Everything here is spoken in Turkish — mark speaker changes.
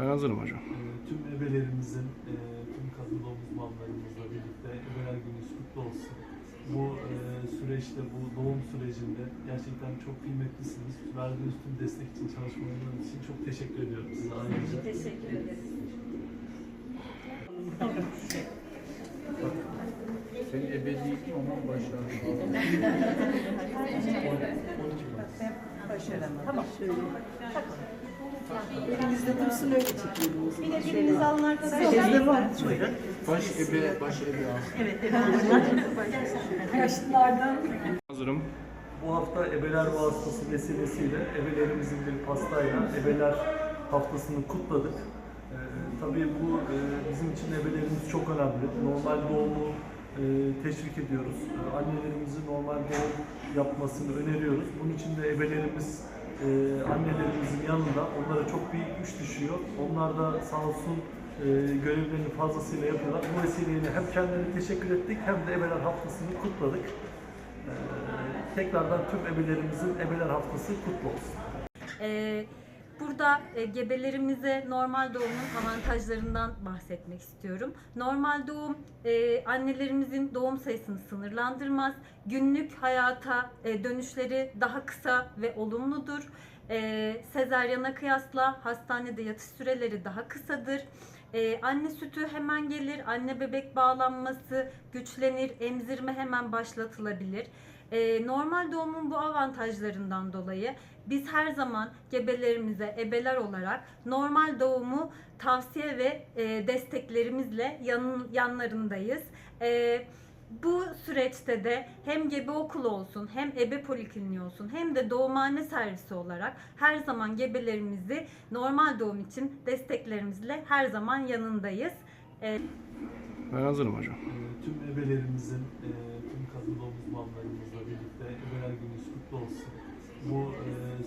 Speaker 1: Ben hazırım hocam.
Speaker 2: Ee, tüm ebelerimizin, e, tüm kadın doğum uzmanlarımızla birlikte ebeler gününüz kutlu olsun. Bu e, süreçte, bu doğum sürecinde gerçekten çok kıymetlisiniz. Verdiğiniz tüm destek için, çalışmalarınız için çok teşekkür ediyorum size ayrıca.
Speaker 3: Teşekkür ederiz.
Speaker 4: Senin ebedi ama başarılı.
Speaker 3: Tamam. Elinizde dursun öyle çekelim. Bir de biriniz alın arkadaşlar. Buyurun.
Speaker 4: Baş ebe, baş ebe.
Speaker 3: Evet, Yaşlılardan.
Speaker 1: Hazırım.
Speaker 2: Bu hafta ebeler vasıtası vesilesiyle ebelerimizin bir pastayla ebeler haftasını kutladık. Ee, tabii bu e, bizim için ebelerimiz çok önemli. Normal doğumu teşvik ediyoruz. Ee, Annelerimizin normal doğum yapmasını öneriyoruz. Bunun için de ebelerimiz e, annelerimizin yanında onlara çok büyük güç düşüyor. Onlar da sağ olsun e, görevlerini fazlasıyla yapıyorlar. Bu vesileyle hem kendilerine teşekkür ettik hem de ebeler haftasını kutladık. Ee, tekrardan tüm ebelerimizin ebeler haftası kutlu olsun.
Speaker 5: Ee, Burada e, gebelerimize normal doğumun avantajlarından bahsetmek istiyorum. Normal doğum e, annelerimizin doğum sayısını sınırlandırmaz. Günlük hayata e, dönüşleri daha kısa ve olumludur. E, sezaryana kıyasla hastanede yatış süreleri daha kısadır. E, anne sütü hemen gelir, anne bebek bağlanması güçlenir, emzirme hemen başlatılabilir. E, normal doğumun bu avantajlarından dolayı biz her zaman gebelerimize ebeler olarak normal doğumu tavsiye ve e, desteklerimizle yan, yanlarındayız. E, bu süreçte de hem gebe okulu olsun, hem ebe polikliniği olsun, hem de doğumhane servisi olarak her zaman gebelerimizi normal doğum için desteklerimizle her zaman yanındayız. E,
Speaker 1: Ben hazırım hocam.
Speaker 2: Ee, tüm ebelerimizin, e, tüm kadın doğum uzmanlarımızla birlikte ebeler gününüz kutlu olsun. Bu e,